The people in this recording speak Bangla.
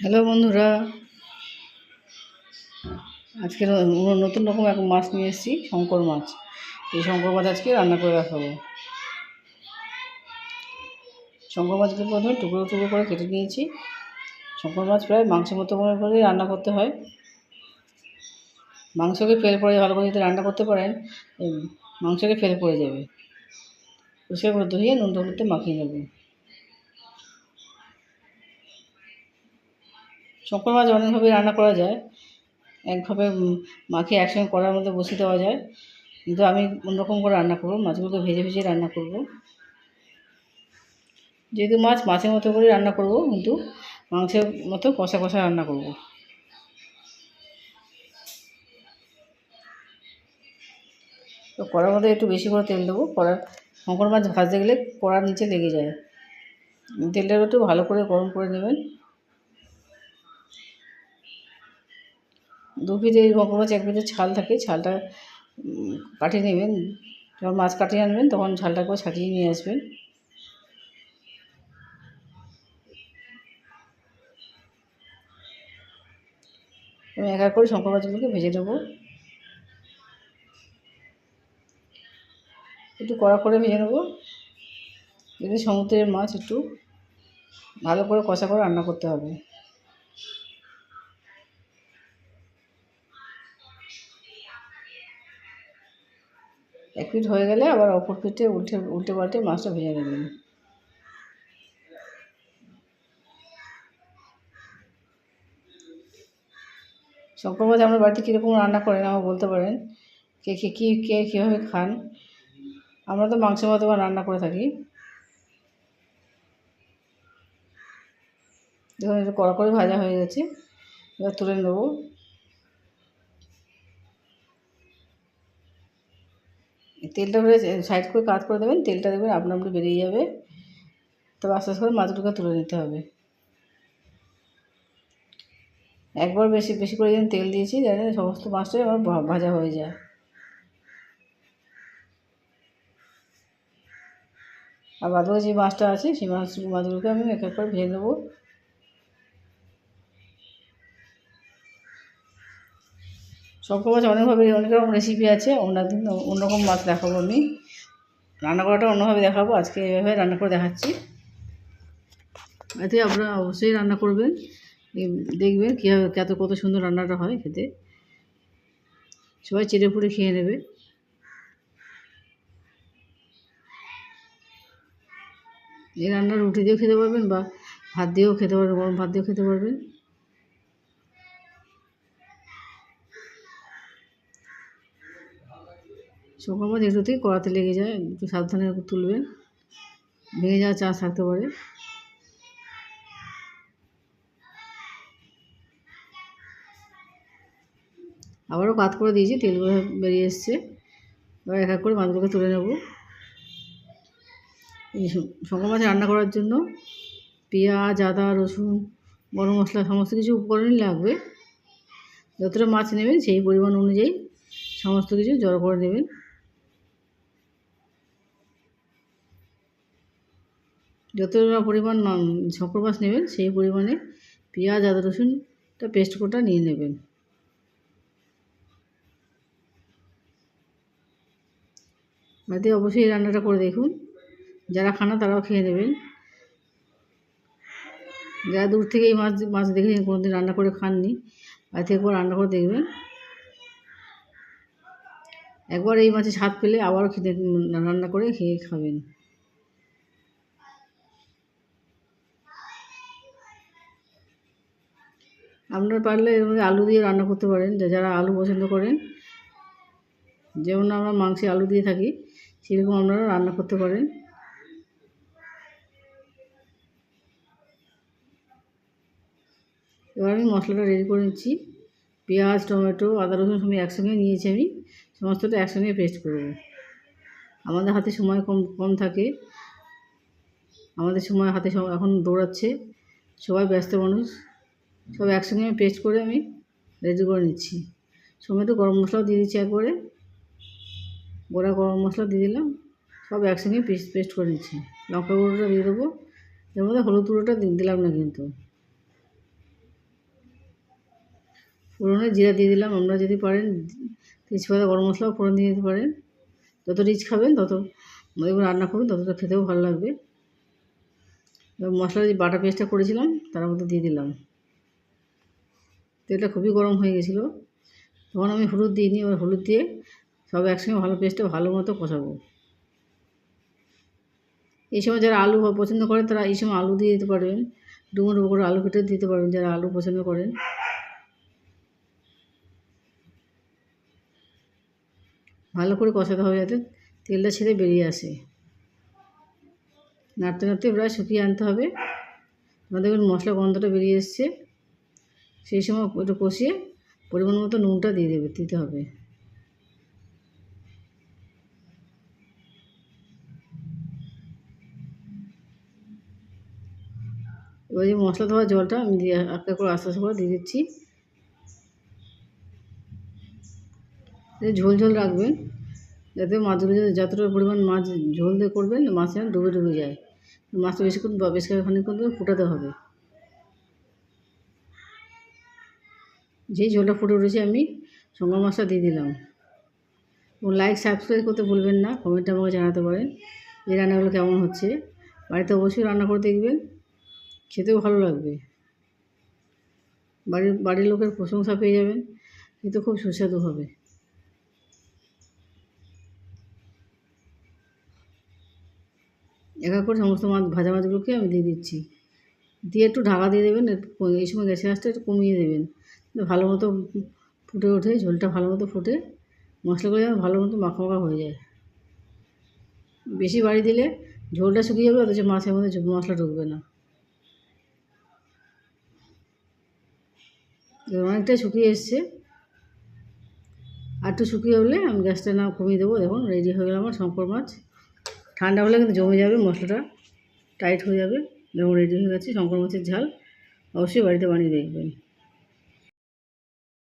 হ্যালো বন্ধুরা। আজকে নতুন রকম এক মাছ নিয়ে এসেছি, শঙ্কর মাছ। এই শঙ্কর মাছ আজকে রান্না করে রাখাবো শঙ্কর মাছকে প্রথমে টুকরো টুকরো করে কেটে নিয়েছি। শঙ্কর মাছ প্রায় মাংসের মতো করে করে রান্না করতে হয়। মাংসকে ফেল পড়ে, ভালো করে যদি রান্না করতে পারেন মাংসকে ফেল পড়ে যাবে। পরিষ্কার করে ধুয়ে নুন, হলুদে মাখিয়ে নেব। শঙ্কর মাছ অনেকভাবে রান্না করা যায়। একভাবে মাখিয়ে একসঙ্গে কড়ার মধ্যে বসিয়ে দেওয়া যায়। কিন্তু আমি অন্যরকম করে রান্না করব, মাছগুলোকে ভেজে ভেজে রান্না করব। যেহেতু মাছ মাছের মতো করে রান্না করব, কিন্তু মাংসের মতো কষা কষা রান্না করব। তো কড়ার মধ্যে একটু বেশি করে তেল দেবো। কড়ার শঙ্কর মাছ ভাজতে গেলে কড়ার নিচে লেগে যায়। তেলটা একটু ভালো করে গরম করে নেবেন। দু পিঠে শঙ্কর মাছ এক পিঠে ছাল থাকে, ছালটা কাটিয়ে নেবেন। যখন মাছ কাটিয়ে আনবেন, তখন ছালটা করে ছাটিয়ে নিয়ে আসবেন। আমি এক এক করে শঙ্কর মাছগুলোকে ভেজে নেব। একটু কড়া করে ভেজে নেব। এগুলি সমুদ্রের মাছ একটু ভালো করে কষা করে রান্না করতে হবে। এক পিঠ হয়ে গেলে আবার অপর পিঠে উল্টে উল্টে পাল্টে মাছটা ভেজে নেবেন। শঙ্কর মাছ আপনার বাড়িতে কীরকম রান্না করেন আমাকে বলতে পারেন? কে কে, কী, কে কীভাবে খান? আমরা তো মাংসের মতো রান্না করে থাকি। দেখুন একটু কড়া করে ভাজা হয়ে গেছে, এবার তুলে নেব। তেলটা করে সাইড করে কাজ করে দেবেন, তেলটা দেখবেন আপনা আপনি বেরিয়ে যাবে। তবে আস্তে আস্তে করে মাছগুলোকে তুলে নিতে হবে। একবার বেশি বেশি করে যেন তেল দিয়েছি যাতে সমস্ত মাছটাই আমার ভাজা হয়ে যায়। আর বাদ যে মাছটা আছে, সেই মাছ, মাছগুলোকে আমি এক এক করে ভেজে নেব। শঙ্কর মাছ অনেকভাবে অনেক রকম রেসিপি আছে অন্যদিন অন্যরকম মাছ দেখাবো আমি। রান্না করাটা অন্যভাবে দেখাবো, আজকে এভাবে রান্না করে দেখাচ্ছি। এতে আপনারা অবশ্যই রান্না করবেন দেখবেন কীভাবে কত কত সুন্দর রান্নাটা হয় খেতে। সবাই চেড়ে পুড়ে খেয়ে নেবে। এই রান্না রুটি দিয়েও খেতে পারবেন বা ভাত দিয়েও খেতে পারবেন, গরম ভাত দিয়েও খেতে পারবেন। শুকনো মাছ একটুতেই কড়াতে লেগে যায়, একটু সাবধানে তুলবেন। ভেঙে যাওয়ার চান্স থাকতে পারে। আবারও কাত করে দিয়েছি তেলগুলো বেরিয়ে এসছে। এবার এক এক করে মাছগুলোকে তুলে নেব। এই শঙ্কর মাছ রান্না করার জন্য পেঁয়াজ, আদা, রসুন, গরম মশলা, সমস্ত কিছু উপকরণই লাগবে। যতটা মাছ নেবেন সেই পরিমাণ অনুযায়ী সমস্ত কিছু জড়ো করে নেবেন। যতটা পরিমাণ মা- শঙ্কর মাছ নেবেন, সেই পরিমাণে পেঁয়াজ, আদা রসুনটা পেস্ট কোটা নিয়ে নেবেন। বাড়িতে অবশ্যই এই রান্নাটা করে দেখুন। যারা খানা তারাও খেয়ে নেবেন। যারা দূর থেকে এই মাছ মাছ দেখে কোনোদিন রান্না করে খাননি বাড়িতে একবার রান্না করে দেখবেন। একবার এই মাছের স্বাদ পেলে আবারও খেতে রান্না করে খেয়ে খাবেন। আপনারা পারলে এর মধ্যে আলু দিয়ে রান্না করতে পারেন যারা আলু পছন্দ করেন। যেমন আমরা মাংসে আলু দিয়ে থাকি, সেরকম আপনারা রান্না করতে পারেন। এবার আমি মশলাটা রেডি করে নিচ্ছি। পেঁয়াজ, টমেটো, আদা, রসুন সবই একসঙ্গে নিয়েছি আমি। সমস্তটা একসঙ্গে পেস্ট করব আমাদের হাতে সময় কম কম থাকে। আমাদের সময় হাতে এখন দৌড়াচ্ছে। সবাই ব্যস্ত মানুষ। সব একসঙ্গে আমি পেস্ট করে আমি রেডি করে নিচ্ছি। সঙ্গে তো গরম মশলাও দিয়ে দিচ্ছি একবারে। গোড়া গরম মশলা দিয়ে দিলাম, সব একসঙ্গে পেস্ট পেস্ট করে নিচ্ছি। লঙ্কা গুঁড়োটা দিয়ে দেবো। এর মধ্যে হলুদ গুঁড়োটা দিলাম না কিন্তু। ফোড়নে জিরা দিয়ে দিলাম, আপনারা যদি পারেন, তেজপাতা, গরম মশলাও ফোড়ন দিয়ে দিতে পারেন। যত রিচ খাবেন, তত দেখবেন রান্না করুন ততটা খেতেও ভালো লাগবে। মশলা যে বাটা পেস্টটা করেছিলাম, তার মধ্যে দিয়ে দিলাম। তেলটা খুবই গরম হয়ে গেছিল। তখন আমি হলুদ দিইনি এবার হলুদ দিয়ে সব একসঙ্গে ভালো পেস্টটা ভালো মতো কষাবো। এই সময় যারা আলু পছন্দ করেন, তারা এই সময় আলু দিয়ে দিতে পারবেন। ডুমো ডুমো করে আলু কেটে দিতে পারবেন, যারা আলু পছন্দ করেন। ভালো করে কষাতে হবে যাতে তেলটা ছেড়ে বেরিয়ে আসে। নাড়তে নাড়তে প্রায় শুকিয়ে আনতে হবে। দেখবেন মশলা গন্ধটা বেরিয়ে এসছে। সেই সময় একটু কষিয়ে পরিমাণ মতো নুনটা দিয়ে দেবে, দিতে হবে। এবার যে মশলা দেওয়ার জলটা আমি দিয়ে একটা করে আস্তে আস্তে করে দিয়ে দিচ্ছি। ঝোল ঝোল রাখবেন, যাতে মাছগুলো যাতে যতটা পরিমাণ মাছ ঝোল দিয়ে করবেন মাছ ডুবে ডুবে যায়। মাছটা বেশিক্ষণ বা বেশ খানিক্ষণ ফুটাতে হবে। যেই ঝোলটা ফুটে উঠেছে আমি সঙ্গে মাছটা দিয়ে দিলাম। এবং লাইক সাবস্ক্রাইব করতে ভুলবেন না কমেন্টে আমাকে জানাতে পারেন এই রান্নাগুলো কেমন হচ্ছে। বাড়িতে অবশ্যই রান্না করে দেখবেন, খেতেও ভালো লাগবে। বাড়ির বাড়ির লোকের প্রশংসা পেয়ে যাবেন, খেতে খুব সুস্বাদু হবে। এক করে সমস্ত মাছ, ভাজা মাছগুলোকে আমি দিয়ে দিচ্ছি। দিয়ে একটু ঢাকা দিয়ে দেবেন এই সময় গ্যাসের আঁচটা একটু কমিয়ে দেবেন। ভালো মতো ফুটে ওঠে, ঝোলটা ভালো মতো ফুটে, মশলাগুলো যেন ভালো মতো মাখা মাখা হয়ে যায়। বেশি বাড়ি দিলে ঝোলটা শুকিয়ে যাবে, অথচ মাছের মধ্যে মশলা ঢুকবে না। অনেকটাই শুকিয়ে এসছে। আর একটু শুকিয়ে হলে আমি গ্যাসটা না কমিয়ে দেবো। দেখুন রেডি হয়ে গেল আমার শঙ্কর মাছ। ঠান্ডা হলে কিন্তু জমে যাবে, মশলাটা টাইট হয়ে যাবে। দেখুন রেডি হয়ে গেছে শঙ্কর মাছের ঝাল। অবশ্যই বাড়িতে বানিয়ে দেখবেন।